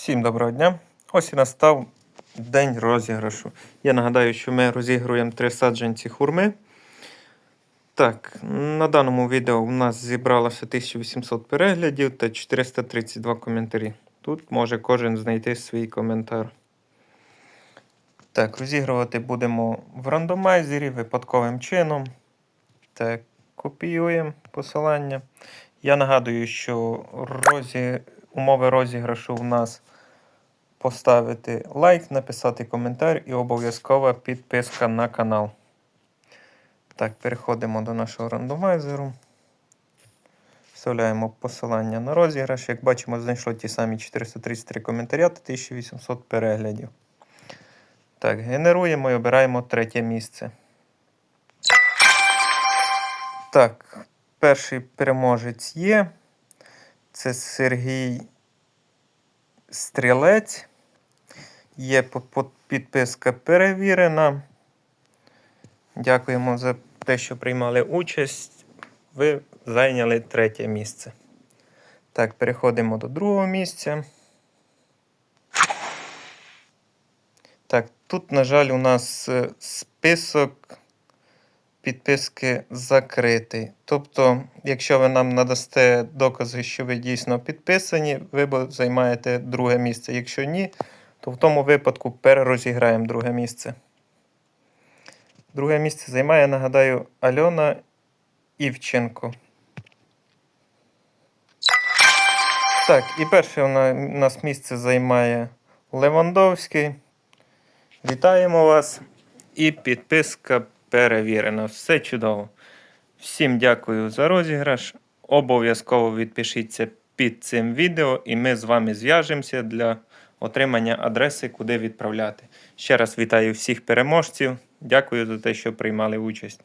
Всім доброго дня. Ось і настав день розіграшу. Я нагадаю, що ми розігруємо три саджанці хурми. Так, на даному відео у нас зібралося 1800 переглядів та 432 коментарі. Тут може кожен знайти свій коментар. Так, розігрувати будемо в рандомайзері випадковим чином. Так, копіюємо посилання. Я нагадую, що розі... умови розіграшу в нас поставити лайк, написати коментар і обов'язкова підписка на канал. Так, переходимо до нашого рандомайзеру. Вставляємо посилання на розіграш. Як бачимо, знайшло ті самі 433 коментаря та 1800 переглядів. Так, генеруємо і обираємо третє місце. Так, перший переможець є. Це Сергій Стрілець. Є підписка перевірена. Дякуємо за те, що приймали участь. Ви зайняли третє місце. Так, переходимо до другого місця. Так, тут, на жаль, у нас е, список підписки закритий. Тобто, якщо ви нам надасте докази, що ви дійсно підписані, ви займаєте друге місце. Якщо ні, то в тому випадку перерозіграємо друге місце. Друге місце займає, нагадаю, Альона Івченко. Так, і перше у нас місце займає Левандовський. Вітаємо вас. І підписка перевірена. Все чудово. Всім дякую за розіграш. Обов'язково відпишіться під цим відео, і ми з вами зв'яжемося для отримання адреси, куди відправляти. Ще раз вітаю всіх переможців. Дякую за те, що приймали участь.